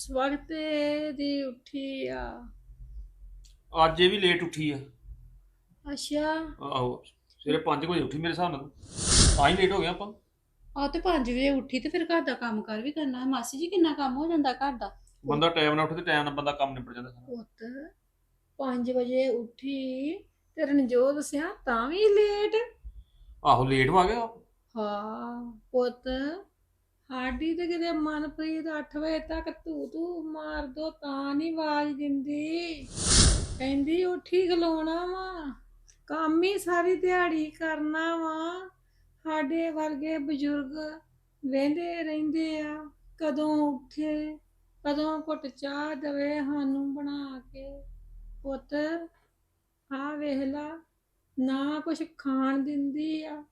ਸਵਖਤੇ ਦੀ ਉੱਠੀ ਆ। ਅੱਜ ਇਹ ਵੀ ਲੇਟ ਉੱਠੀ ਆ। ਅੱਛਾ। ਆਹੋ ਸਵੇਰੇ 5 ਵਜੇ ਉੱਠੀ ਮੇਰੇ ਹਿਸਾਬ ਨਾਲ। ਤਾਂ ਹੀ ਲੇਟ ਹੋ ਗਿਆ ਆਪਾਂ। ਆ ਤੇ 5 ਵਜੇ ਉੱਠੀ ਤੇ ਫਿਰ ਘਰ ਦਾ ਕੰਮ ਕਰ ਵੀ ਕਰਨਾ। ਮਾਸੀ ਜੀ ਕਿੰਨਾ ਕੰਮ ਹੋ ਜਾਂਦਾ ਘਰ ਦਾ? ਬੰਦਾ ਟਾਈਮ ਨਾਲ ਉੱਠੇ ਤੇ ਟਾਈਮ ਨਾਲ ਬੰਦਾ ਕੰਮ ਨਿਬੜ ਜਾਂਦਾ ਸਾਰਾ। ਪੁੱਤ 5 ਵਜੇ ਉੱਠੀ। ਤੇ ਰਣਜੋਤ ਸਿਆ ਤਾਂ ਵੀ ਲੇਟ ਆਹੋ ਲੇਟ ਹੋ ਗਿਆ। ਹਾਂ ਪੁੱਤ। ਸਾਡੀ ਤੇ ਕਿਤੇ ਮਨਪ੍ਰੀਤ 8 ਵਜੇ ਤੱਕ ਤੂੰ ਤੂੰ ਮਾਰ ਦੋ ਤਾਂ ਨਹੀਂ ਆਵਾਜ਼ ਦਿੰਦੀ। ਕਹਿੰਦੀ ਉੱਠੀ ਖਲੋਣਾ ਵਾ। ਕੰਮ ਹੀ ਸਾਰੀ ਦਿਹਾੜੀ ਕਰਨਾ ਵਾ। ਸਾਡੇ ਵਰਗੇ ਬਜ਼ੁਰਗ ਵੇਂਦੇ ਰਹਿੰਦੇ ਆ। ਕਦੋਂ ਉੱਠੇ, ਕਦੋਂ ਘੁੱਟ ਚਾਹ ਦਵੇ ਸਾਨੂੰ ਬਣਾ ਕੇ। ਪੁੱਤ ਆ ਵੇਖ ਲਾ, ਨਾ ਕੁਛ ਖਾਣ ਦਿੰਦੀ ਆ।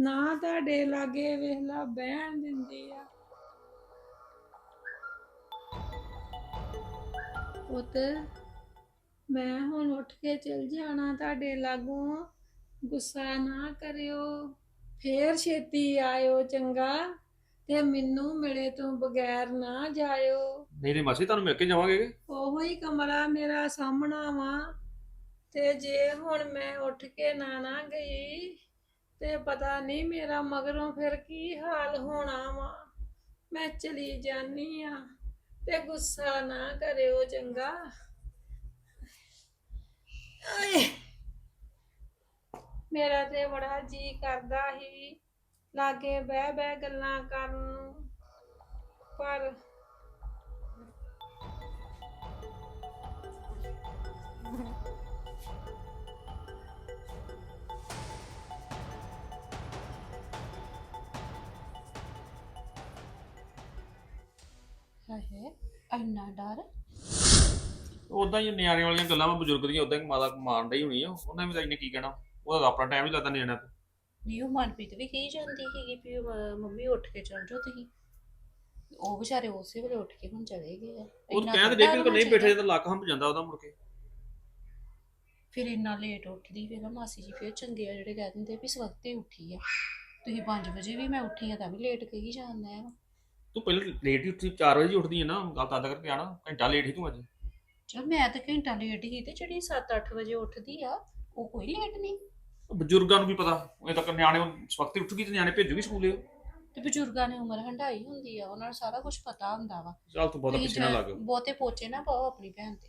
ਨਾ ਤੁਹਾਡੇ ਲਾਗੇ ਵੇਖ ਲਾ ਬਹਿਣ ਦਿੰਦੀ ਆ। ਪੁੱਤ ਮੈਂ ਹੁਣ ਉੱਠ ਕੇ ਚਲ ਜਾਣਾ ਤੁਹਾਡੇ ਲਾਗੋਂ। ਗੁੱਸਾ ਨਾ ਕਰਿਓ। ਫੇਰ ਛੇਤੀ ਆਇਓ ਚੰਗਾ ਤੇ ਮੈਨੂੰ ਮਿਲੇ ਤੋਂ ਬਗੈਰ ਨਾ ਜਾਇਓ। ਨਹੀਂ ਨਹੀਂ ਮਾਸੀ ਤੁਹਾਨੂੰ ਮਿਲ ਕੇ ਜਾਵਾਂਗੇ ਉਹੋ ਹੀ ਕਮਰਾ ਮੇਰਾ ਸਾਹਮਣਾ ਵਾ ਤੇ ਜੇ ਹੁਣ ਮੈਂ ਉੱਠ ਕੇ ਨਾ ਨਾ ਗਈ ਤੇ ਪਤਾ ਨਹੀਂ ਮੇਰਾ ਮਗਰੋਂ ਫਿਰ ਕੀ ਹਾਲ ਹੋਣਾ ਵਾ। ਮੈਂ ਚਲੀ ਜਾਨੀ ਆ ਤੇ ਗੁੱਸਾ ਨਾ ਕਰਿਓ ਚੰਗਾ। ਆਏ। ਮੇਰਾ ਤੇ ਬੜਾ ਜੀ ਕਰਦਾ ਸੀ, ਲਾਗੇ ਬਹਿ ਬਹਿ ਗੱਲਾਂ ਕਰਨ ਨੂੰ, ਪਰ ਹੈ ਇੰਨਾ ਡਰ। ਉਦਾਂ ਹੀ ਨਿਆਣੇ ਵਾਲੀਆਂ ਗੱਲਾਂ ਵਾ ਬਜ਼ੁਰਗ ਦੀਆਂ ਉਦਾਂ ਹੀ ਮਾਤਾ ਮਾਰਨ ਡਈ ਹੋਣੀ ਆ। ਉਹਨਾਂ ਵੀ ਤਾਂ ਇਹਨੇ ਕੀ ਕਹਿਣਾ? ਉਹਦਾ ਤਾਂ ਆਪਣਾ ਟਾਈਮ ਹੀ ਲੱਗਦਾ ਨਿਆਣਿਆਂ ਤੋਂ। ਨਹੀਂ ਉਹ ਮਨਪ੍ਰੀਤ ਵੀ ਕਹੀ ਜਾਂਦੀ ਸੀਗੀ ਵੀ ਮ- ਮੰਮੀ ਉੱਠ ਕੇ ਚੱਲ ਜਾਓ ਤੁਸੀਂ। ਉਹ ਵਿਚਾਰੇ ਉਸੇ ਵੇਲੇ ਉੱਠ ਕੇ ਹੁਣ ਚਲੇ ਗਏ ਆ। ਉਹ ਇੰਨਾ ਕਹਿੰਦੇ ਥੋੜ੍ਹਾ ਦੇ ਕਿ ਨਹੀਂ ਬੈਠੇ ਚਾਹੀਦਾ। ਤਾਂ ਲੱਕ ਹੰਪ ਜਾਂਦਾ ਉਹਦਾ ਮੁੜ ਕੇ। ਫਿਰ ਇੰਨਾ ਲੇਟ ਉੱਠਦੀ ਫਿਰ ਨਾ ਮਾਸੀ ਜੀ ਫਿਰ ਚੰਗੇ ਆ ਜਿਹੜੇ ਕਹਿ ਦਿੰਦੇ ਵੀ ਸਵਖਤੇ ਉੱਠੀ ਆ। ਤੁਸੀਂ 5 ਵਜੇ ਵੀ ਮੈਂ ਉੱਠੀ ਆ ਤਾਂ ਵੀ ਲੇਟ ਕਹੀ ਜਾਂਦਾ ਆ। ਤੂੰ ਪਹਿਲਾਂ ਲੇਟ ਹੀ ਉੱਠੀ 4 ਵਜੇ ਹੀ ਉੱਠਦੀ ਹੈ ਨਾ ਗੱਲ ਤਾਂ ਕਰਕੇ ਆਣਾ ਘੰਟਾ ਲੇਟ ਹੀ ਤੂੰ ਅੱਜ। ਚਲ ਮੈਂ ਤਾਂ ਘੰਟਾ ਲੇਟ ਹੀ ਤੇ ਜਿਹੜੀ 7-8 ਵਜੇ ਉੱਠਦੀ ਆ ਉਹ ਕੋਈ ਲੇਟ ਨਹੀਂ। ਬਜ਼ੁਰਗਾਂ ਨੂੰ ਵੀ ਪਤਾ ਇਹ ਤਾਂ ਨਿਆਣੇ ਵਕਤ ਉੱਠ ਗਈ ਤੇ ਨਿਆਣੇ ਭੇਜੂਗੀ ਸਕੂਲੇ। ਤੇ ਬਜ਼ੁਰਗਾਂ ਨੇ ਉਮਰ ਹੰਢਾਈ ਹੁੰਦੀ ਆ ਉਹਨਾਂ ਨੂੰ ਸਾਰਾ ਕੁਝ ਪਤਾ ਹੁੰਦਾ ਵਾ। ਚੱਲ ਤੂੰ ਬਹੁਤਾ ਪਿੱਛੇ ਨਾ ਲੱਗ। ਬਹੁਤੇ ਪੋਚੇ ਨਾ ਪਾਓ ਆਪਣੀ ਭੈਣ ਤੇ।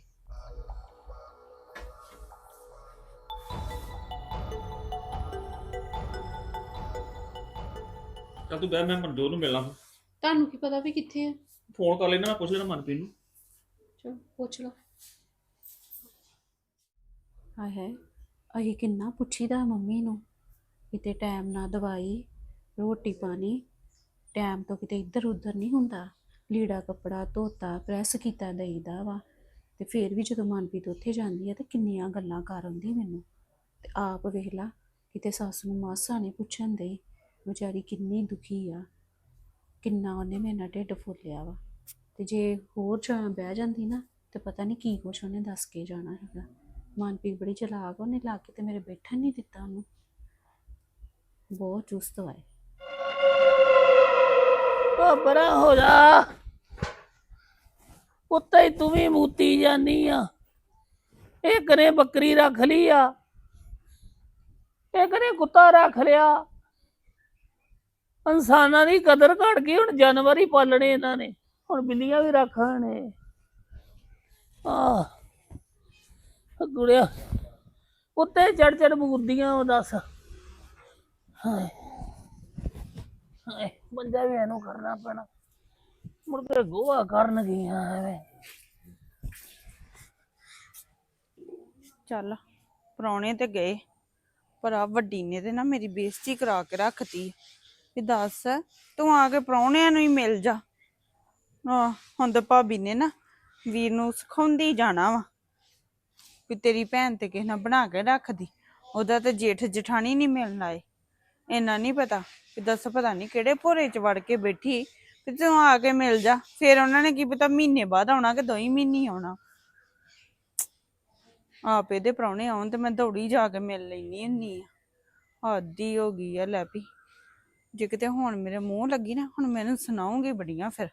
ਚੱਲ ਤੂੰ ਬਹਿ ਮੈਂ ਮਨਜੋਤ ਨੂੰ ਮਿਲਣਾ। ਤੁਹਾਨੂੰ ਕੀ ਪਤਾ ਵੀ ਕਿੱਥੇ ਆ? ਫੋਨ ਕਰ ਲੈਣਾ ਮੈਂ ਪੁੱਛ ਲੈਣਾ ਮਨਪ੍ਰੀਤ ਨੂੰ। ਚਲ ਪੁੱਛ ਲਓ। ਹਾਏ ਹਾਏ ਅਹੀਂ ਕਿੰਨਾ ਪੁੱਛੀਦਾ ਮੰਮੀ ਨੂੰ। ਕਿਤੇ ਟਾਈਮ ਨਾਲ ਦਵਾਈ ਰੋਟੀ ਪਾਣੀ ਟਾਈਮ ਤੋਂ ਕਿਤੇ ਇੱਧਰ ਉੱਧਰ ਨਹੀਂ ਹੁੰਦਾ। ਲੀੜਾ ਕੱਪੜਾ ਧੋਤਾ ਪ੍ਰੈਸ ਕੀਤਾ ਦਈਦਾ ਵਾ। ਤੇ ਫੇਰ ਵੀ ਜਦੋਂ ਮਨਪ੍ਰੀਤ ਉੱਥੇ ਜਾਂਦੀ ਆ ਤੇ ਕਿੰਨੀਆਂ ਗੱਲਾਂ ਕਰ ਆਉਂਦੀ ਮੈਨੂੰ। ਤੇ ਆਪ ਵੇਖ ਲਾ ਕਿਤੇ ਸੱਸ ਨੂੰ ਮਾਸਾ ਨੇ ਪੁੱਛਣ ਦੇ ਵਿਚਾਰੀ ਕਿੰਨੀ ਦੁਖੀ ਆ। ਕਿੰਨਾ ਉਹਨੇ ਮੇਰੇ ਨਾਲ ਢਿੱਡ ਫੁੱਲਿਆ ਵਾ। ਤੇ ਜੇ ਹੋਰ ਜਾਂ ਬਹਿ ਜਾਂਦੀ ਨਾ ਤੇ ਪਤਾ ਨਹੀਂ ਕੀ ਕੁਛ ਉਹਨੇ ਦੱਸ ਕੇ ਜਾਣਾ ਹੈਗਾ। ਮਨਪ੍ਰੀਤ ਬੜੀ ਚਲਾਕ ਆ, ਉਹਨੇ ਲਾ ਕੇ ਤੇ ਮੇਰੇ ਬੈਠਣ ਨਹੀਂ ਦਿੱਤਾ ਉਹਨੂੰ। ਬਹੁਤ ਚੁਸਤ ਹੈ ਓ ਪਰਾਂ ਹੋ ਜਾ। ਉੱਤੇ ਤੂੰ ਵੀ ਮੂਤੀ ਜਾਨੀ ਆ। ਇਹ ਕਰੇ ਬੱਕਰੀ ਰੱਖ ਲਈ ਆ। ਇਹ ਕਰੇ ਕੁੱਤਾ ਰੱਖ ਲਿਆ। ਇਨਸਾਨਾਂ ਦੀ ਕਦਰ ਘਟ ਗਈ, ਹੁਣ ਜਾਨਵਰ ਹੀ ਪਾਲਣੇ ਇਹਨਾਂ ਨੇ, ਹੁਣ ਬਿੱਲੀਆਂ ਵੀ ਰੱਖਣੇ ਆ ਗੁੜਿਆ ਉੱਤੇ ਚੜ ਚੜ ਬੂਰਦੀਆਂ, ਉਹ ਦੱਸ। ਹਾਏ ਹਾਏ, ਬੰਦਾ ਵੀ ਇਹਨੂੰ ਕਰਨਾ ਪੈਣਾ। ਮੁੜ ਕੇ ਗੋਆ ਕਰਨ ਗਈਆਂ ਐਵੇਂ। ਚੱਲ, ਪ੍ਰਾਹੁਣੇ ਤੇ ਗਏ, ਪਰ ਆ ਵੱਡੀ ਨੇ ਤੇ ਨਾ ਮੇਰੀ ਬੇਇੱਜ਼ਤੀ ਕਰਾ ਕੇ ਰੱਖਤੀ। ਵੀ ਦੱਸ, ਤੂੰ ਆ ਕੇ ਪ੍ਰਾਹੁਣਿਆਂ ਨੂੰ ਹੀ ਮਿਲ ਜਾ। ਆ ਹੁਣ ਤਾਂ ਭਾਬੀ ਨੇ ਨਾ ਵੀਰ ਨੂੰ ਸਿਖਾਉਂਦੀ ਜਾਣਾ ਵਾ ਵੀ ਤੇਰੀ ਭੈਣ ਤੇ ਕਿਸੇ ਨਾਲ ਬਣਾ ਕੇ ਰੱਖਦੀ। ਉਹਦਾ ਤੇ ਜੇਠ ਜਠਾਣੀ ਨਹੀਂ ਮਿਲਣ ਆਏ। ਇੰਨਾ ਨਹੀਂ ਪਤਾ ਵੀ ਦੱਸ ਪਤਾ ਨਹੀਂ ਕਿਹੜੇ ਭੋਰੇ ਚ ਵੜ ਕੇ ਬੈਠੀ ਵੀ ਤੂੰ ਆ ਕੇ ਮਿਲ ਜਾ। ਫਿਰ ਉਹਨਾਂ ਨੇ ਕੀ ਪਤਾ ਮਹੀਨੇ ਬਾਅਦ ਆਉਣਾ ਕਿ ਦੋ ਹੀ ਮਹੀਨੇ ਆਉਣਾ। ਆਪ ਇਹਦੇ ਪ੍ਰਾਹੁਣੇ ਆਉਣ ਤੇ ਮੈਂ ਦੌੜੀ ਜਾ ਕੇ ਮਿਲ ਲੈਣੀ ਹੁੰਨੀ ਆ। ਆਦੀ ਹੋ ਗਈ ਆ ਲੈ ਵੀ। ਜੇ ਕਿਤੇ ਹੁਣ ਮੇਰੇ ਮੂੰਹ ਲੱਗੀ ਨਾ, ਹੁਣ ਮੈਨੂੰ ਸੁਣਾਉਂਗੀ ਬੜੀਆਂ ਫਿਰ।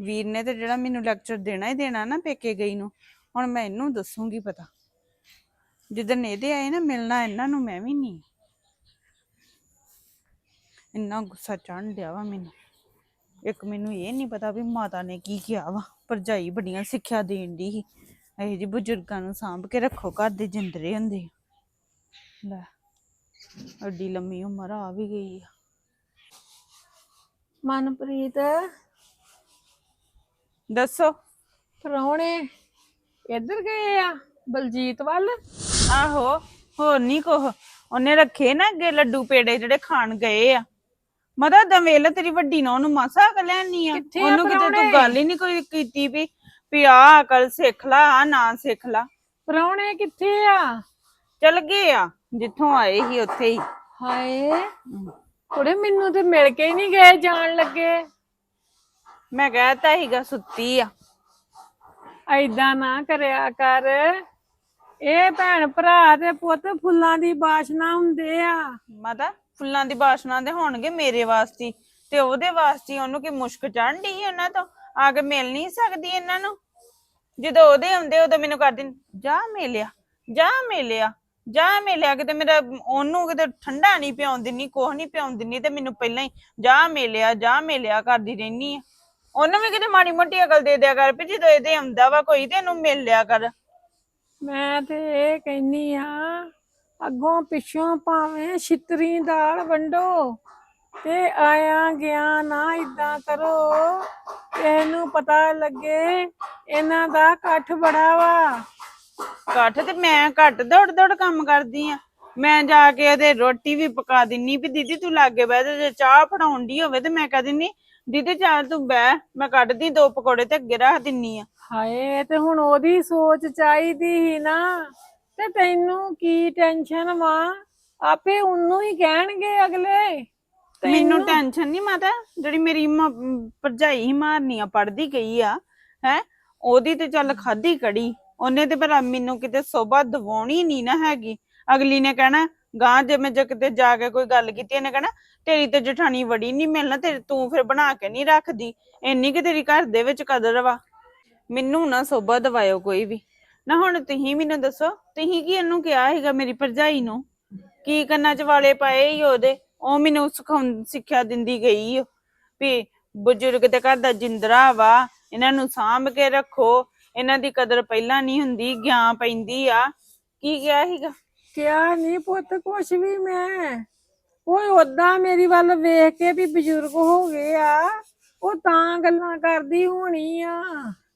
ਵੀਰ ਨੇ ਤੇ ਜਿਹੜਾ ਮੈਨੂੰ ਲੈਕਚਰ ਦੇਣਾ ਹੀ ਦੇਣਾ ਨਾ ਪੇਕੇ ਗਈ ਨੂੰ, ਹੁਣ ਮੈਂ ਇਹਨੂੰ ਦੱਸੂਗੀ ਪਤਾ। ਜਿੱਦਣ ਇਹਦੇ ਆਏ ਨਾ ਮਿਲਣਾ ਇਹਨਾਂ ਨੂੰ, ਮੈਂ ਵੀ ਨਹੀਂ। ਇੰਨਾ ਗੁੱਸਾ ਚੜ੍ਹਨ ਡਿਆ ਵਾ ਮੈਨੂੰ। ਇੱਕ ਮੈਨੂੰ ਇਹ ਨਹੀਂ ਪਤਾ ਵੀ ਮਾਤਾ ਨੇ ਕੀ ਕਿਹਾ ਵਾ, ਭਰਜਾਈ ਬੜੀਆਂ ਸਿੱਖਿਆ ਦੇਣ ਦੀ ਸੀ। ਇਹ ਜੀ ਬਜ਼ੁਰਗਾਂ ਨੂੰ ਸਾਂਭ ਕੇ ਰੱਖੋ, ਘਰ ਦੇ ਜਿੰਦਰੇ ਹੁੰਦੇ ਆ। ਲੈ ਅੱਡੀ ਲੰਮੀ ਉਮਰ ਆ ਵੀ ਗਈ ਆ। ਮਨਪ੍ਰੀਤ। ਦੱਸੋ। ਪ੍ਰਾਹੁਣੇ ਇੱਧਰ ਗਏ ਆ? ਬਲਜੀਤ ਵੱਲ? ਆਹੋ ਹੋਰ ਨਹੀਂ ਕੁਛ। ਉਹਨੇ ਰੱਖੇ ਨਾ ਅੱਗੇ ਲੱਡੂ ਪੇੜੇ ਜਿਹੜੇ ਖਾਣ ਗਏ ਆ। ਮਦਾ ਦਵੇਲ ਤੇਰੀ ਵੱਡੀ ਨਾ ਉਹਨੂੰ ਮਾਸਾ ਅਕਲ ਲੈਣੀ ਆ। ਕਿੱਥੇ ਆ ਉਹਨੂੰ ਕਿਤੇ ਪ੍ਰਾਹੁਣੇ? ਤੂੰ ਗੱਲ ਹੀ ਨਹੀਂ ਕੋਈ ਕੀਤੀ ਵੀ ਵੀ ਆ ਅਕਲ ਸਿੱਖ ਲਾ ਆ ਨਾ ਸਿੱਖ ਲਾ। ਪ੍ਰਾਹੁਣੇ ਕਿੱਥੇ ਆ? ਚਲ ਗਏ ਆ ਜਿੱਥੋਂ ਆਏ ਸੀ ਉੱਥੇ ਹੀ। ਹਾਏ। ਕੁੜੇ ਮੈਨੂੰ ਤੇ ਮਿਲ ਕੇ ਹੀ ਨਹੀਂ ਗਏ ਜਾਣ ਲੱਗੇ। ਮੈਂ ਕਹਿਤਾ ਹੀਗਾ ਸੁੱਤੀ ਆ। ਐਦਾਂ ਨਾ ਕਰਿਆ ਕਰ। ਇਹ ਭੈਣ ਭਰਾ ਤੇ ਪੁੱਤ ਫੁੱਲਾਂ ਦੀ ਬਾਸ਼ਨਾ ਹੁੰਦੇ ਆ। ਮਾਤਾ ਫੁੱਲਾਂ ਦੀ ਬਾਸ਼ਨਾ ਦੇ ਹੋਣਗੇ ਮੇਰੇ ਵਾਸਤੇ ਹੀ, ਤੇ ਉਹਦੇ ਵਾਸਤੇ ਹੀ ਉਹਨੂੰ ਕੀ ਮੁਸ਼ਕ ਚੜ੍ਹਨ ਡਈ ਉਹਨਾਂ ਤੋਂ? ਆ ਕੇ ਮਿਲ ਨਹੀਂ ਸਕਦੀ ਇਹਨਾਂ ਨੂੰ। ਜਦੋਂ ਉਹਦੇ ਆਉਂਦੇ ਉਦੋਂ ਮੈਨੂੰ ਕਰ ਦਿੰ ਜਾ ਮਿਲਿਆ ਜਾ ਮਿਲਿਆ। ਜਾ ਮਿਲਿਆ ਕਿਤੇ ਮੇਰਾ ਉਹਨੂੰ ਕਿਤੇ ਠੰਡਾ ਨਹੀਂ ਪਿਆਉਣ ਦਿੰਨੀ ਕੋਹ ਨਹੀਂ ਪਿਆਉਣ ਦਿੰਨੀ ਤੇ ਮੈਨੂੰ ਪਹਿਲਾਂ ਹੀ ਜਾ ਮਿਲਿਆ ਜਾ ਮਿਲਿਆ ਕਰਦੀ ਰਹਿਨੀ ਆ। ਉਹਨੂੰ ਵੀ ਕਿਤੇ ਮਾੜੀ ਮੋਟੀ ਅਕਲ ਦੇ ਦਿਆ ਕਰ ਵੀ ਜਦੋਂ ਇਹਦੇ ਆਉਂਦਾ ਵਾ ਕੋਈ ਤੇ ਇਹਨੂੰ ਮਿਲ ਲਿਆ ਕਰ। ਮੈਂ ਤੇ ਇਹ ਕਹਿੰਨੀ ਆ, ਅੱਗੋਂ ਪਿੱਛੋਂ ਭਾਵੇਂ ਛਿੱਤਰੀ ਦਾਲ ਵੰਡੋ ਤੇ ਆਇਆ ਗਿਆ ਨਾ ਇਦਾਂ ਕਰੋ ਇਹਨੂੰ ਪਤਾ ਲੱਗੇ ਇਹਨਾਂ ਦਾ ਇਕੱਠ ਬੜਾ ਵਾ। ਕੱਠ ਤੇ ਮੈਂ ਘੱਟ ਦੌੜ ਦੌੜ ਕੰਮ ਕਰਦੀ ਆ। ਮੈਂ ਜਾ ਕੇ ਉਹਦੇ ਰੋਟੀ ਵੀ ਪਕਾ ਦਿੰਨੀ ਵੀ ਦੀਦੀ ਤੂੰ ਲਾਗੇ ਬਹਿ ਜਾ ਜੇ ਚਾਹ ਫੜਾਉਣ ਦੀ ਹੋਵੇ ਤੇ ਮੈਂ ਕਹ ਦਿੰਨੀ ਦੀਦੀ ਚਾਹ ਤੂੰ ਬਹਿ ਮੈਂ ਕੱਢਦੀ ਦੋ ਪਕੌੜੇ ਤੇ ਅੱਗੇ ਰੱਖ ਦਿੰਨੀ ਆ। ਹਾਏ ਤੇ ਹੁਣ ਉਹਦੀ ਸੋਚ ਚਾਹੀਦੀ ਹੀ ਨਾ। ਤੇ ਤੈਨੂੰ ਕੀ ਟੈਨਸ਼ਨ ਵਾ? ਆਪੇ ਉਹਨੂੰ ਹੀ ਕਹਿਣਗੇ ਅਗਲੇ। ਮੈਨੂੰ ਟੈਨਸ਼ਨ ਨਹੀਂ ਮਾਤਾ ਜਿਹੜੀ ਮੇਰੀ ਭਰਜਾਈ ਹੀ ਮਾਰਨੀ ਆ ਪੜਦੀ ਗਈ ਆ ਹੈ ਉਹਦੀ ਤੇ ਚੱਲ ਖਾਦੀ ਕੜੀ। ਉਹਨੇ ਤੇ ਭਲਾ ਮੈਨੂੰ ਕਿਤੇ ਸੋਭਾ ਦਵਾਉਣੀ ਨਹੀਂ ਨਾ ਹੈਗੀ। ਅਗਲੀ ਨੇ ਕਹਿਣਾ ਗਾਂ ਜੇ ਮੈਂ ਜੇ ਕਿਤੇ ਜਾ ਕੇ ਕੋਈ ਗੱਲ ਕੀਤੀ, ਇਹਨੇ ਕਹਿਣਾ, ਤੇਰੀ ਤੇ ਜਠਾਣੀ ਵੜੀ ਨਹੀਂ ਮਿਲਣਾ, ਤੇ ਤੂੰ ਫਿਰ ਬਣਾ ਕੇ ਨਹੀਂ ਰੱਖਦੀ। ਇੰਨੀ ਕਿ ਤੇਰੀ ਘਰ ਦੇ ਵਿੱਚ ਕਦਰ ਵਾ। ਮੈਨੂੰ ਨਾ ਸੋਭਾ ਦਵਾਇਓ ਕੋਈ ਵੀ। ਨਾ ਹੁਣ ਤੁਸੀਂ ਮੈਨੂੰ ਦੱਸੋ, ਤੁਸੀਂ ਕੀ ਇਹਨੂੰ ਕਿਹਾ ਹੈਗਾ ਮੇਰੀ ਭਰਜਾਈ ਨੂੰ? ਕੀ ਕੰਨਾਂ 'ਚ ਵਾਲੇ ਪਾਏ ਈ ਉਹਦੇ? ਉਹ ਮੈਨੂੰ ਸਿਖਾਉਣ, ਸਿੱਖਿਆ ਦਿੰਦੀ ਗਈ ਓ। ਵੀ ਬਜ਼ੁਰਗ ਦੇ ਘਰ ਦਾ ਜਿੰਦਰਾ ਵਾ, ਇਹਨਾਂ ਨੂੰ ਸਾਂਭ ਕੇ ਰੱਖੋ। ਇਹਨਾਂ ਦੀ ਕਦਰ ਪਹਿਲਾਂ ਨਹੀਂ ਹੁੰਦੀ ਗਿਆ ਪੈਂਦੀ ਆ। ਕੀ ਕਿਹਾ ਸੀਗਾ? ਕਿਆ ਨਹੀਂ ਪੁੱਤ ਕੁਛ ਵੀ ਮੈਂ। ਓਏ ਓਦਾਂ ਮੇਰੀ ਵੱਲ ਵੇਖ ਕੇ ਵੀ ਬਜ਼ੁਰਗ ਹੋ ਗਏ ਆ। ਉਹ ਤਾਂ ਗੱਲਾਂ ਕਰਦੀ ਹੋਣੀ ਆ।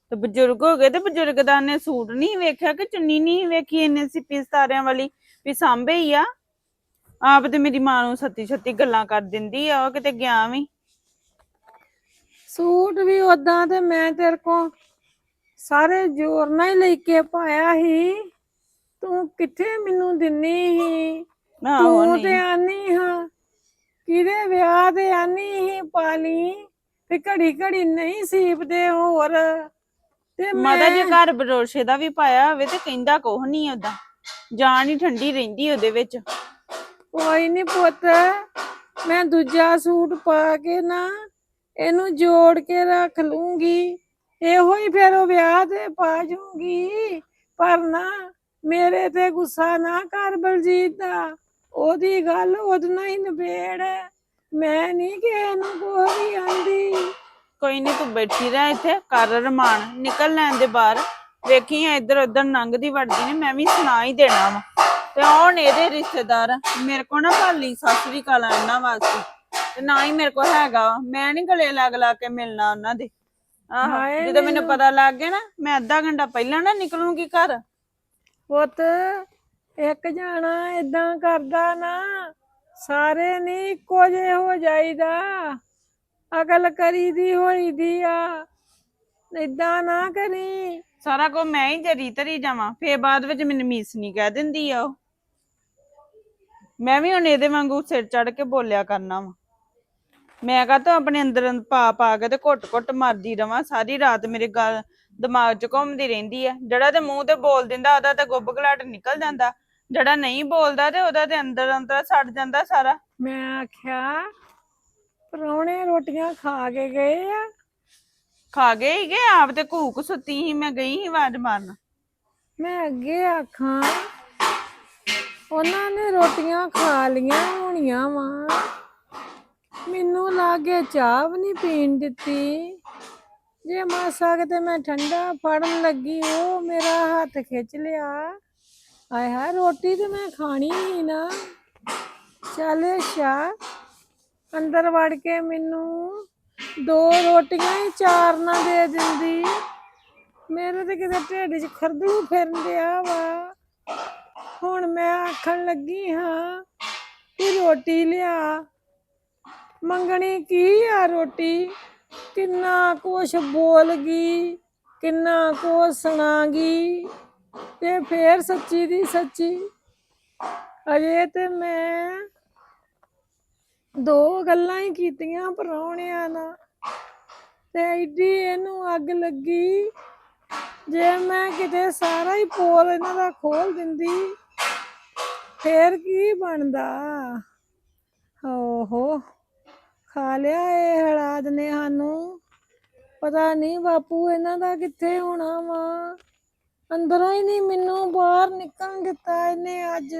ਤੇ ਬਜ਼ੁਰਗ ਹੋ ਗਏ ਤੇ ਬਜ਼ੁਰਗ ਦਾ ਨੇ ਸੂਟ ਨਹੀਂ ਵੇਖਿਆ ਕਿ ਚੁੰਨੀ ਨਹੀਂ ਵੇਖੀ ਇਹਨੇ ਸਿੱਪੀ ਸਤਾਰਿਆਂ ਵਾਲੀ ਵੀ ਸਾਂਭੇ ਹੀ ਆ? ਆਪ ਤੇ ਮੇਰੀ ਮਾਂ ਨੂੰ ਸੱਤੀ ਛੱਤੀ ਗੱਲਾਂ ਕਰ ਦਿੰਦੀ ਆ ਉਹ ਕਿਤੇ ਗਿਆ ਵੀ। ਸੂਟ ਵੀ ਓਦਾਂ ਤੇ ਮੈਂ ਤੇਰੇ ਕੋ ਸਾਰੇ ਜ਼ੋਰ ਨਾਲ ਹੀ ਲੈ ਕੇ ਪਾਇਆ ਸੀ। ਤੂੰ ਕਿੱਥੇ ਮੈਨੂੰ ਦਿੰਨੀ ਸੀ? ਆਹੋ ਤੂੰ ਤੇ ਨਹੀਂ ਆਨੀ ਹਾਂ। ਕਿਹਦੇ ਵਿਆਹ ਤੇ ਆਨੀ ਸੀ ਪਾਲੀ? ਤੇ ਘੜੀ ਘੜੀ ਨਹੀਂ ਸੀਪਦੇ ਹੋਰ। ਤੇ ਮਾਤਾ ਜੇ ਘਰ ਬਰੋਸ਼ੇ ਦਾ ਵੀ ਪਾਇਆ ਹੋਵੇ ਤੇ ਕਹਿੰਦਾ ਕੁਛ ਨਹੀਂ ਓਦਾਂ ਜਾਨ ਹੀ ਠੰਡੀ ਰਹਿੰਦੀ ਉਹਦੇ ਵਿੱਚ। ਕੋਈ ਨਹੀਂ ਪੁੱਤ ਮੈਂ ਦੂਜਾ ਸੂਟ ਪਾ ਕੇ ਨਾ ਇਹਨੂੰ ਜੋੜ ਕੇ ਰੱਖ ਲੂੰਗੀ। ਇਹੋ ਹੀ ਫਿਰ ਉਹ ਵਿਆਹ ਤੇ ਪਾ ਜੂੰਗੀ, ਪਰ ਨਾ ਮੇਰੇ ਤੇ ਗੁੱਸਾ ਨਾ ਕਰ ਬਲਜੀਤ ਦਾ। ਉਹਦੀ ਗੱਲ ਉਹਦੇ ਨਾਲ ਹੀ ਨਿਬੇੜ ਮੈਂ ਨਹੀਂ ਕਿਸੇ ਨੂੰ ਕੋਈ ਵੀ ਆਂਦੀ। ਕੋਈ ਨਹੀਂ ਤੂੰ ਬੈਠੀ ਰਹਿ ਇੱਥੇ, ਕਰ ਰਮਾਨ, ਨਿਕਲ ਲੈਣ ਦੇ ਬਾਹਰ। ਵੇਖੀ ਆ ਇੱਧਰ ਉੱਧਰ ਲੰਘਦੀ ਵੜਦੀ ਨੇ, ਮੈਂ ਵੀ ਸੁਣਾ ਹੀ ਦੇਣਾ ਵਾ। ਤੇ ਆਉਣ ਇਹਦੇ ਰਿਸ਼ਤੇਦਾਰ, ਮੇਰੇ ਕੋ ਨਾ ਭਾਲੀ ਸਾਸਰੀ ਕਾਲਾ ਇਹਨਾਂ ਵਾਸਤੇ। ਤੇ ਨਾ ਹੀ ਮੇਰੇ ਕੋ ਹੈਗਾ ਵਾ। ਮੈਂ ਨਹੀਂ ਗਲੇ ਲੱਗ ਲਾ ਕੇ ਮਿਲਣਾ ਉਹਨਾਂ ਦੇ। ਆਹੋ ਹਾਏ ਜਦੋਂ ਮੈਨੂੰ ਪਤਾ ਲੱਗ ਗਿਆ ਨਾ ਮੈਂ ਅੱਧਾ ਘੰਟਾ ਪਹਿਲਾਂ ਨਾ ਨਿਕਲੂੰਗੀ ਘਰ। ਪੁੱਤ ਇੱਕ ਜਾਣਾ ਇਦਾਂ ਕਰਦਾ ਨਾ ਸਾਰੇ ਨਹੀਂ ਇੱਕੋ ਜਿਹੇ ਹੋ ਜਾਈਦਾ। ਅਕਲ ਕਰੀਦੀ ਹੋਈਦੀ ਆ ਇਦਾਂ ਨਾ ਕਰੀ। ਸਾਰਾ ਕੁਝ ਮੈਂ ਹੀ ਜਰੀ ਧਰੀ ਜਾਵਾਂ ਫੇਰ ਬਾਅਦ ਵਿੱਚ ਮੈਨੂੰ ਮੀਸ ਨਹੀਂ ਕਹਿ ਦਿੰਦੀ ਆ ਉਹ। ਮੈਂ ਵੀ ਹੁਣ ਇਹਦੇ ਵਾਂਗੂ ਸਿਰ ਚੜ ਕੇ ਬੋਲਿਆ ਕਰਨਾ ਵਾ। ਮੈਂ ਕਹਾਂ ਤਾਂ ਆਪਣੇ ਅੰਦਰ ਅੰਦ ਪਾ ਪਾ ਕੇ ਤੇ ਘੁੱਟ ਘੁੱਟ ਮਾਰਦੀ ਰਵਾਂ ਸਾਰੀ ਰਾਤ ਮੇਰੇ ਗੱਲ ਦਿਮਾਗ 'ਚ ਘੁੰਮਦੀ ਰਹਿੰਦੀ ਆ ਜਿਹੜਾ ਤੇ ਮੂੰਹ ਤੇ ਬੋਲ ਦਿੰਦਾ ਉਹਦਾ ਤੇ ਗੁੱਬ ਘਲਾਟ ਨਿਕਲ ਜਾਂਦਾ। ਜਿਹੜਾ ਨਹੀਂ ਬੋਲਦਾ ਤੇ ਉਹਦਾ ਤੇ ਅੰਦਰ ਅੰਦਰ ਸੜ ਜਾਂਦਾ ਸਾਰਾ। ਮੈਂ ਆਖਿਆ ਪਰੌਣੇ ਰੋਟੀਆਂ ਖਾ ਕੇ ਗਏ ਆ। ਖਾ ਗਏ ਹੀਗੇ ਆਪ ਤੇ ਘੂਕ ਸੁੱਤੀ ਸੀ ਮੈਂ ਗਈ ਸੀ ਆਵਾਜ਼ ਮਾਰਨ। ਮੈਂ ਅੱਗੇ ਆਖਾਂ ਉਹਨਾਂ ਨੇ ਰੋਟੀਆਂ ਖਾ ਲੀਆਂ ਹੋਣੀਆਂ ਵਾ। ਮੈਨੂੰ ਲਾਗੇ ਚਾਹ ਵੀ ਨਹੀਂ ਪੀਣ ਦਿੱਤੀ। ਜੇ ਮਾਸਾ ਕਿਤੇ ਮੈਂ ਠੰਡਾ ਫੜਨ ਲੱਗੀ, ਉਹ ਮੇਰਾ ਹੱਥ ਖਿੱਚ ਲਿਆ। ਆਏ ਹਾਏ, ਰੋਟੀ ਤੇ ਮੈਂ ਖਾਣੀ ਹੀ ਨਾ। ਚੱਲ ਅੱਛਾ ਅੰਦਰ ਵੜ ਕੇ ਮੈਨੂੰ ਦੋ ਰੋਟੀਆਂ ਹੀ ਚਾਰ ਨਾ ਦੇ ਦਿੰਦੀ। ਮੇਰੇ ਤੇ ਕਿਤੇ ਢਿੱਡ 'ਚ ਖਰਦੂ ਫਿਰਨ ਡਿਆ ਵਾ। ਹੁਣ ਮੈਂ ਆਖਣ ਲੱਗੀ ਹਾਂ ਕਿ ਰੋਟੀ ਲਿਆ। ਮੰਗਣੀ ਕੀ ਆ ਰੋਟੀ? ਕਿੰਨਾ ਕੁਛ ਬੋਲ ਗਈ ਕਿੰਨਾ ਕੁਛ ਸੁਣਾਗੀ ਤੇ ਫੇਰ ਸੱਚੀ ਦੀ ਸੱਚੀ। ਅਜੇ ਤੇ ਮੈਂ ਦੋ ਗੱਲਾਂ ਹੀ ਕੀਤੀਆਂ ਪਰੌਣਿਆਂ ਨਾਲ ਤੇ ਐਡੀ ਇਹਨੂੰ ਅੱਗ ਲੱਗੀ ਜੇ ਮੈਂ ਕਿਤੇ ਸਾਰਾ ਹੀ ਪੋਲ ਇਹਨਾਂ ਦਾ ਖੋਲ ਦਿੰਦੀ, ਫੇਰ ਕੀ ਬਣਦਾ? ਓਹੋ। ਖਾ ਲਿਆ ਇਹ ਹਲਾਦ ਨੇ ਸਾਨੂੰ। ਪਤਾ ਨਹੀਂ ਬਾਪੂ ਇਹਨਾਂ ਦਾ ਕਿੱਥੇ ਹੋਣਾ ਵਾ। ਅੰਦਰੋਂ ਹੀ ਨਹੀਂ ਮੈਨੂੰ ਬਾਹਰ ਨਿਕਲਣ ਦਿੱਤਾ ਇਹਨੇ ਅੱਜ।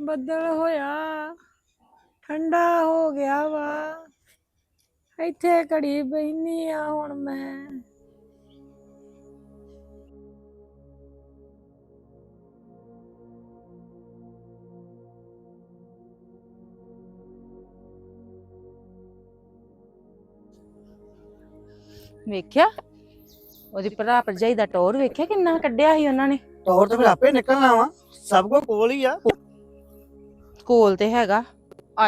ਬੱਦਲ ਹੋਇਆ, ਠੰਡਾ ਹੋ ਗਿਆ ਵਾ। ਇੱਥੇ ਘੜੀ ਬੈਣੀ ਆ ਹੁਣ ਮੈਂ। ਵੇਖਿਆ? ਉਹਦੀ ਭਰਾ ਭਰਜਾਈ ਦਾ ਟੋਰ ਵੇਖਿਆ ਕਿੰਨਾ ਕੱਢਿਆ ਸੀ ਉਹਨਾਂ ਨੇ? ਤੌਰ ਤੇ ਫਿਰ ਆਪੇ ਨਿਕਲਣਾ ਵਾ। ਸਭ ਕੋ ਕੋਲ ਹੀ ਆ। ਕੋਲ ਤੇ ਹੈਗਾ।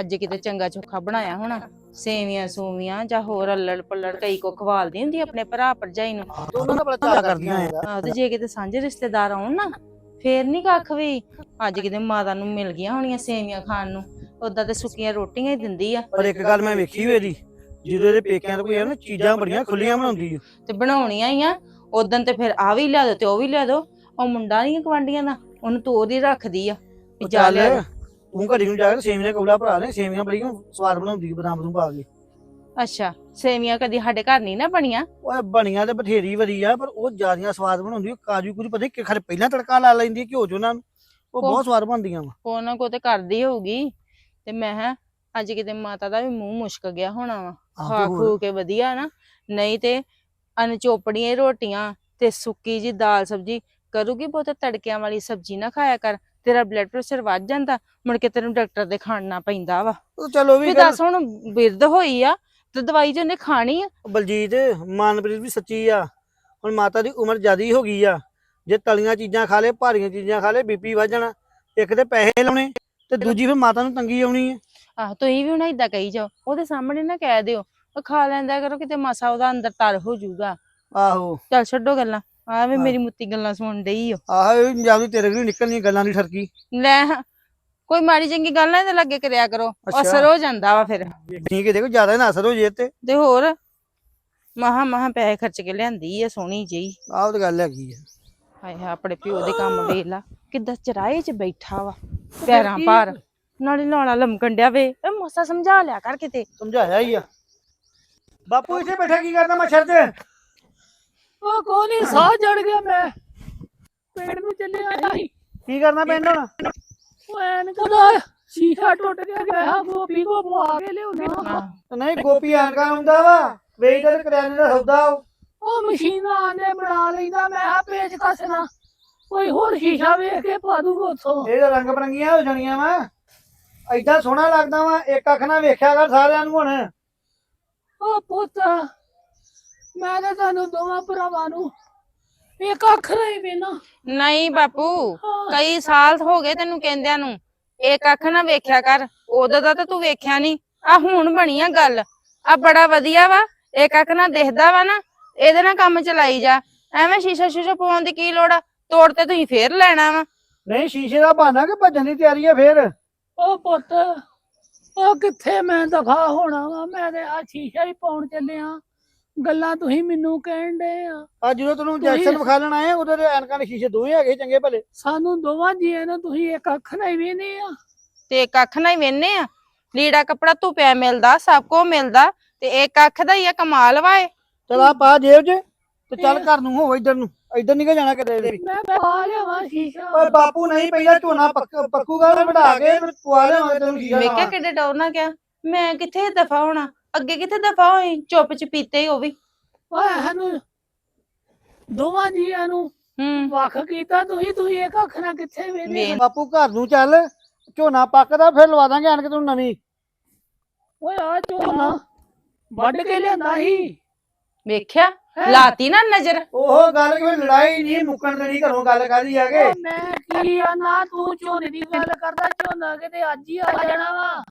ਅੱਜ ਕਿਤੇ ਚੰਗਾ ਚੋਖਾ ਬਣਾਇਆ ਹੋਣਾ। ਸੇਵੀਆਂ ਸੂਵੀਆਂ ਜਾਂ ਹੋਰ ਅਲੜ ਪੱਲੜ ਕਈ ਕੋ ਖਵਾਲਦੀ ਹੁੰਦੀ ਆਪਣੇ ਭਰਾ ਭਰਜਾਈ ਨੂੰ। ਤੇ ਉਹਨਾਂ ਦਾ ਬੜਾ ਚਾਅ ਕਰਦੀਆਂ ਆ ਆਹ ਤੇ ਜੇ ਕਿਤੇ ਸਾਂਝੇ ਰਿਸ਼ਤੇਦਾਰ ਆਉਣ ਨਾ ਫੇਰ ਨਹੀਂ ਕੱਖ ਵੀ। ਅੱਜ ਕਿਤੇ ਮਾਤਾ ਨੂੰ ਮਿਲ ਗਈਆਂ ਹੋਣੀਆਂ ਸੇਵੀਆਂ ਖਾਣ ਨੂੰ। ਉਦਾਂ ਤੇ ਸੁੱਕੀਆਂ ਰੋਟੀਆਂ ਹੀ ਦਿੰਦੀ ਆ। ਪਰ ਇੱਕ ਗੱਲ ਮੈਂ ਵੇਖੀ ਹੋਈ ਇਹਦੀ। ਜਦੋਂ ਇਹਦੇ ਪੇਕਿਆਂ ਤੋਂ ਕੋਈ ਆ ਨਾ ਚੀਜ਼ਾਂ ਬੜੀਆਂ ਖੁੱਲੀਆਂ ਬਣਾਉਂਦੀ ਆ ਤੇ ਬਣਾਉਣੀਆਂ ਹੀ ਆ। ਉਦੋਂ ਤੇ ਫਿਰ ਆ ਵੀ ਲਿਆ ਦੋ ਤੇ ਉਹ ਵੀ ਲਿਆ ਦੋ। ਉਹ ਮੁੰਡਾ ਨਹੀਂ ਗਵਾਂਡੀਆਂ ਦਾ ਉਹਨੂੰ ਤੋਂ ਉਹਦੀ ਰੱਖਦੀ ਆ। ਵੀ ਉਹ ਜਾ ਚੱਲ। ਲਿਆ ਤੂੰ ਘੜੀ ਨੂੰ ਜਾ ਕੇ ਸੇਵੀਆਂ ਕੌਲਾ ਭਰਾ ਲੈ ਸੇਵੀਆਂ ਬੜੀਆਂ ਸਵਾਦ ਬਣਾਉਂਦੀ ਆ ਬਦਾਮ ਬਦੂਮ ਪਾ ਕੇ। ਅੱਛਾ ਸੇਵੀਆਂ ਕਦੀ ਸਾਡੇ ਘਰ ਨਹੀਂ ਨਾ ਬਣੀਆਂ? ਉਹ ਬਣੀਆਂ ਤੇ ਬਥੇਰੀ ਵਰੀ ਆ ਪਰ ਉਹ ਜਿਆਦੀਆਂ ਸਵਾਦ ਬਣਾਉਂਦੀ ਆ। ਕਾਜੂ ਕੁਝ ਪਤਾ ਕਿ ਖਰੇ ਪਹਿਲਾਂ ਤੜਕਾ ਲਾ ਲੈਂਦੀ ਆ ਘਿਓ ਚ ਉਹਨਾਂ ਨੂੰ। ਉਹ ਬਹੁਤ ਸਵਾਦ ਬਣਦੀਆਂ ਵਾ। ਉਹਨਾਂ ਕੋ ਤੇ ਕਰਦੀ ਹੋਊਗੀ। ਤੇ ਮੈਂ ਹਾਂ ਅੱਜ ਕਿਤੇ ਮਾਤਾ ਦਾ ਵੀ ਮੂੰਹ ਮੁਸ਼ਕ ਗਿਆ ਹੋਣਾ ਵਾ। ਖਾ ਖੂ ਕੇ ਵਧੀਆ ਨਾ। ਨਹੀਂ ਤੇ ਅਨਚੋਪੜੀਆਂ ਰੋਟੀਆਂ ਤੇ ਸੁੱਕੀ ਜੀ ਦਾਲ ਸਬਜੀ। ਕਰੂਗੀ ਬਹੁਤ ਤੜਕਿਆਂ ਵਾਲੀ ਸਬਜੀ ਨਾ ਖਾਇਆ ਕਰ। ਤੇਰਾ ਬਲੱਡ ਪ੍ਰੈਸ਼ਰ ਵੱਧ ਜਾਂਦਾ ਮੁੜ ਕੇ ਤੈਨੂੰ ਡਾਕਟਰ ਦੇ ਖਾਣਾ ਪੈਂਦਾ ਵਾ। ਚਲੋ ਵੀ ਦੱਸ ਹੁਣ ਬਿਰਧ ਹੋਈ ਆ ਤੇ ਦਵਾਈ ਤੇ ਉਹਨੇ ਖਾਣੀ ਆ। ਬਲਜੀਤ ਮਨਪ੍ਰੀਤ ਵੀ ਸੱਚੀ ਆ। ਹੁਣ ਮਾਤਾ ਦੀ ਉਮਰ ਜ਼ਿਆਦੀ ਹੋ ਗਈ ਆ। ਜੇ ਤਲੀਆਂ ਚੀਜ਼ਾਂ ਖਾ ਲੇ ਭਾਰੀਆਂ ਚੀਜ਼ਾਂ ਖਾ ਲੇ ਬੀਪੀ ਵੱਧ ਜਾਣਾ। ਇੱਕ ਤੇ ਪੈਸੇ ਲਾਉਣੇ ਤੇ ਦੂਜੀ ਫਿਰ ਮਾਤਾ ਨੂੰ ਤੰਗੀ ਆਉਣੀ ਆ। ਆਹ ਤੁਸੀਂ ਵੀ ਹੁਣ ਏਦਾਂ ਕਹੀ ਜਾਓ ਉਹਦੇ ਸਾਹਮਣੇ ਨਾ ਕਹਿ ਦਿਓ ਉਹ ਖਾ ਲੈਂਦਾ ਕਰੋ ਕਿਤੇ ਮਾਸਾ ਉਹਦਾ ਅੰਦਰ ਤਰ ਹੋ ਜਾਊਗਾ। ਆਹੋ। ਚੱਲ ਛੱਡੋ ਗੱਲਾਂ ਆਵੇਂ ਹਾਂ। ਮੇਰੀ ਮੁੱਤੀ ਗੱਲਾਂ ਸੁਣ ਡਈ ਓ। ਆਹ ਜ਼ਿਆਦਾ ਤੇਰੇ ਵੀ ਨਿਕਲਣੀਆਂ ਗੱਲਾਂ ਦੀ ਠਰਕੀ। ਲੈ ਹਾਂ, ਕੋਈ ਮਾੜੀ ਚੰਗੀ ਗੱਲ ਨਾ ਇਹਦੇ ਲੱਗੇ ਕਰਿਆ ਕਰੋ। ਅਸਰ ਹੋ ਜਾਂਦਾ ਵਾ ਫਿਰ। ਨਹੀਂ ਕਿ ਦੇਖੋ ਜ਼ਿਆਦਾ ਨਾ ਅਸਰ ਹੋ ਜੇ ਤੇ। ਤੇ ਹੋਰ ਮਹਾ ਮਹਾ ਪੈਸੇ ਖਰਚ ਕੇ ਲਿਆਂਦੀ ਆ ਸੋਹਣੀ ਜਿਹੀ। ਆਹ ਤਾਂ ਗੱਲ ਹੈਗੀ ਆ। ਹਾਏ ਹਾਏ ਆਪਣੇ ਪਿਓ ਦੇ ਕੰਮ ਵੇਖ ਲਾ ਕਿੱਦਾਂ ਚਰਾਏ 'ਚ ਬੈਠਾ ਵਾ ਪੈਰਾਂ ਭਾਰ। ਨਾਲੇ ਲਾਉਣਾ ਲਮਕਣ ਡਿਆ ਵੇ। ਇਹ ਮੋਸਾ ਸਮਝਾ ਲਿਆ ਕਰ ਕਿਤੇ। ਸਮਝਾਇਆ ਹੀ ਆ। ਬਾਪੂ ਇੱਥੇ ਬੈਠਾ ਕੀ ਕਰਦਾ ਮੱਛਰ ਤੇ ਉਹ ਕੋਨੀ ਸਾਹ ਜੜ ਗਿਆ ਮੈਂ। ਪਿੰਡ ਨੂੰ ਚੱਲਿਆ ਸੀ। ਕੀ ਕਰਨਾ ਪਿੰਡ ਹੁਣ? ਉਹ ਐਨ ਕਦਾ ਸ਼ੀਸ਼ਾ ਟੁੱਟ ਗਿਆ ਗਿਆ ਗੋਪੀ ਕੋ ਪਵਾ ਕੇ ਲਿਆਉਣਾ। ਤੇ ਨਹੀਂ ਗੋਪੀ ਆਂਕਾ ਹੁੰਦਾ ਵਾ ਵੇਚਦਾ ਤੇ ਕਰਿਆਨੇ ਦਾ ਸੌਦਾ ਉਹ। ਉਹ ਮਸ਼ੀਨਾਂ ਆਂਦੇ ਬਣਾ ਲੈਂਦਾ ਮੈਂ ਆ ਪੇਚ ਕੱਸਣਾ ਕੋਈ ਹੋਰ ਸ਼ੀਸ਼ਾ ਵੇਖ ਕੇ ਪਾ ਦੂਗਾ ਉੱਥੋਂ। ਇਹ ਤਾਂ ਰੰਗ ਬਰੰਗੀਆਂ ਹੋ ਜਾਣੀਆਂ ਵਾ। ਐਡਾ ਸੋਹਣਾ ਲੱਗਦਾ ਵਾ ਇੱਕ ਅੱਖ ਨਾਲ ਵੇਖਿਆ ਕਰ ਸਾਰਿਆਂ ਨੂੰ ਹੁਣ। ਉਹ ਪੁੱਤ ਮੈਂ ਤਾਂ ਤੁਹਾਨੂੰ ਦੋਵਾਂ ਭਰਾਵਾਂ ਨੂੰ ਇੱਕ ਅੱਖ ਰਹੀ ਵੇਨਾ ਨਹੀਂ ਬਾਪੂ ਕਈ ਸਾਲ ਹੋ ਗਏ ਤੈਨੂੰ ਕਹਿੰਦਿਆਂ ਨੂੰ। ਇੱਕ ਅੱਖ ਨਾ ਵੇਖਿਆ ਕਰ ਉਦੋਂ ਦਾ ਤਾਂ ਤੂੰ ਵੇਖਿਆ ਨਹੀਂ। ਆ ਹੁਣ ਬਣੀ ਆ ਗੱਲ। ਆ ਬੜਾ ਵਧੀਆ ਵਾ ਇੱਕ ਅੱਖ ਨਾ ਦਿਖਦਾ ਵਾ ਨਾ ਇਹਦੇ ਨਾਲ ਕੰਮ ਚਲਾਈ ਜਾ। ਐਵੇਂ ਸ਼ੀਸ਼ਾ ਸ਼ੀਸ਼ਾ ਪਾਉਣ ਦੀ ਕੀ ਲੋੜ ਆ? ਤੋੜ ਤੇ ਤੁਸੀਂ ਫੇਰ ਲੈਣਾ ਵਾ। ਨਹੀਂ ਸ਼ੀਸ਼ੇ ਦਾ ਬਹਾਨਾ ਕਿ ਭੱਜਣ ਦੀ ਤਿਆਰੀ ਆ ਫੇਰ? ਉਹ ਪੁੱਤ ਉਹ ਕਿੱਥੇ ਮੈਂ ਦਫਾ ਹੋਣਾ ਵਾ? ਮੈਂ ਤੇ ਆ ਸ਼ੀਸ਼ਾ ਹੀ ਪਾਉਣ ਚੱਲਿਆ ਗੱਲਾਂ ਤੁਸੀਂ ਮੈਨੂੰ ਕਹਿਣ ਦੇ ਆ। ਆ ਜਦੋਂ ਤੈਨੂੰ ਇੰਜੈਕਸ਼ਨ ਵਿਖਾ ਲੈਣ ਆਏ ਉਦੋਂ ਦੇ ਐਨਕਾਂ ਦੇ ਸ਼ੀਸ਼ੇ ਦੋਵੇਂ ਹੈਗੇ ਚੰਗੇ ਭਲੇ। ਸਾਨੂੰ ਦੋਵਾਂ ਜੀਆਂ ਨੂੰ ਤੁਸੀਂ ਇੱਕ ਅੱਖ ਨਹੀਂ ਵੇਨੇ ਆ। ਤੇ ਇੱਕ ਅੱਖ ਨਾਲ ਹੀ ਵੇਨੇ ਆ? ਲੀੜਾ ਕੱਪੜਾ ਧੁੱਪਿਆ ਮਿਲਦਾ ਸਭ ਕੁਝ ਮਿਲਦਾ ਤੇ ਇੱਕ ਅੱਖ ਦਾ ਹੀ ਆ ਕਮਾਲ ਵਾ ਇਹ ਚਲ ਆ ਪਾ ਜੇਬ 'ਚ ਤੇ ਚੱਲ ਘਰ ਨੂੰ ਹੋ ਇੱਧਰ ਨੂੰ। ਇੱਧਰ ਨਹੀਂ ਜਾਣਾ ਕਿਤੇ ਵੀ। ਮੈਂ ਪਾ ਲਿਆਵਾਂ ਸ਼ੀਸ਼ਾ। ਓਏ ਬਾਪੂ ਨਹੀਂ ਪਹਿਲਾਂ ਝੋਨਾ ਪੱਕ- ਪੱਕੂਗਾ ਉਹ ਵਢਾ ਕੇ ਫਿਰ ਪਵਾ ਲਿਆਵਾਂਗੇ ਤੈਨੂੰ ਸ਼ੀਸ਼ਾ ਵੇਖਿਆ ਨਵਾਂ। ਕਿੱਡੇ ਡਰ ਨਾ ਗਿਆ। ਮੈਂ ਕਿੱਥੇ ਦਫਾ ਹੋਣਾ? ਅੱਗੇ ਕਿੱਥੇ ਦਫਾ ਹੋਈ? ਚੁੱਪ ਚ ਪੀਤੇ ਹੀ ਉਹ ਵੀ। ਓਏ ਸਾਨੂੰ ਦੋਵਾਂ ਜੀਆਂ ਨੂੰ ਹੂੰ। ਵੱਖ ਕੀਤਾ ਤੁਸੀਂ ਤੁਸੀਂ ਇੱਕ ਅੱਖ ਨਾਲ ਕਿੱਥੇ ਵੇਲੇ ਵੇਖ। ਬਾਪੂ ਘਰ ਨੂੰ ਚੱਲ ਝੋਨਾ ਪੱਕਦਾ ਫਿਰ ਲਵਾ ਦਾਂਗੇ ਆਣ ਕੇ ਤੈਨੂੰ ਨਵੀਂ। ਓਏ ਆ ਝੋਨਾ ਵੱਢ ਕੇ ਲਿਆਂਦਾ ਸੀ। ਵੇਖਿਆ? ਲਾਤੀ ਨਾ ਨਜ਼ਰ। ਉਹ ਗੱਲ ਕਿ ਲੜਾਈ ਨਹੀਂ ਮੁੱਕਣ ਦੇਣੀ ਘਰੋਂ ਗੱਲ ਕਾਦੀ ਆ ਕੇ? ਮੈਂ ਕੀ ਆ ਨਾ ਤੂੰ ਝੋਨੇ ਦੀ ਗੱਲ ਕਰਦਾ ਝੋਨਾ ਕਿਤੇ ਅੱਜ ਹੀ ਆ ਜਾਣਾ ਵਾ।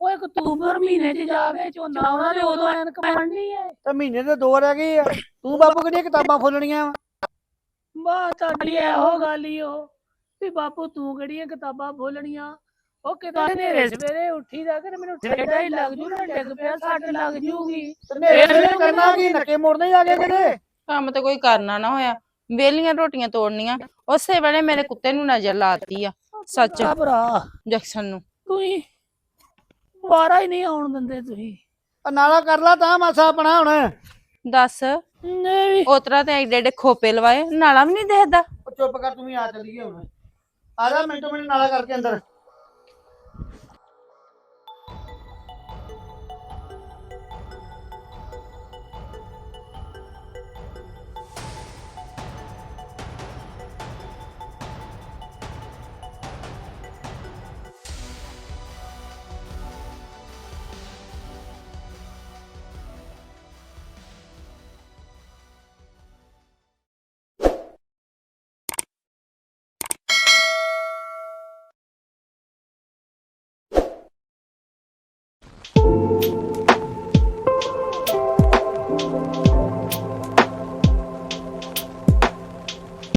ਓਏ ਅਕਤੂਬਰ ਮਹੀਨੇ 'ਚ ਜਾ ਕੇ ਝੋਨਾ ਆਉਣਾ ਤੇ ਉਦੋਂ ਐਨਕ ਬਣਨੀ ਹੈ ਤੇ ਮਹੀਨੇ ਦੇ ਦੋ ਰਹਿ ਗਏ ਆ। ਤੂੰ ਬਾਪੂ ਕਿਹੜੀਆਂ ਕਿਤਾਬਾਂ ਫੁੱਲਣੀਆਂ ਵਾ? ਬਾ ਤੁਹਾਡੀ ਇਹੋ ਗੱਲ ਹੀ ਉਹ ਵੀ ਬਾਪੂ ਤੂੰ ਕਿਹੜੀਆਂ ਕਿਤਾਬਾਂ ਬੋਲਣੀਆਂ ਉਹ ਕਿਤੇ ਹਨੇਰੇ ਸਵੇਰੇ ਉੱਠੀ ਦਾ ਕਿ ਮੈਨੂੰ ਠੇਡਾ ਹੀ ਲੱਗ ਜੂ ਨਾ ਡਿੱਗ ਪਿਆ ਸੱਟ ਲੱਗ ਜੂਗੀ। ਮੇਰੇ ਕਰਨਾ ਕੀ ਨੱਕੇ ਮੋੜਨੇ ਜਾ ਕੇ ਕਿਤੇ? ਕੰਮ ਤੇ ਕੋਈ ਕਰਨਾ ਨਾ ਹੋਇਆ। ਵੇਲੀਆਂ ਰੋਟੀਆਂ ਤੋੜਨੀਆਂ। ਉਸੇ ਵੇਲੇ ਮੇਰੇ ਕੁੱਤੇ ਨੂੰ ਨਜ਼ਰ ਲਾਤੀ ਆ ਸੱਚ। ਆ ਭਰਾ। ਜੈਕਸਨ ਨੂੰ। ਤੁਸੀਂ ਬਾਰਾ ਹੀ ਨਹੀਂ ਆਉਣ ਦਿੰਦੇ ਤੁਸੀਂ। ਆ ਨਾਲਾ ਕਰ ਲਾ ਤਾਂ ਮਾਸਾ ਆਪਣਾ ਹੁਣ। ਦੱਸ। ਨਹੀਂ ਉਤਰਾ ਤੇ ਐਡੇ ਐਡੇ ਖੋਪੇ ਲਵਾਏ ਨਾਲਾ ਵੀ ਨਹੀਂ ਦੇਖਦਾ। ਉਹ ਚੁੱਪ ਕਰ ਤੂੰ ਵੀ ਆ ਚੱਲੀਏ ਹੁਣ। ਆ ਜਾ ਮਿੰਟੋ ਮਿੰਟ ਨਾਲਾ ਕਰਕੇ ਅੰਦਰ।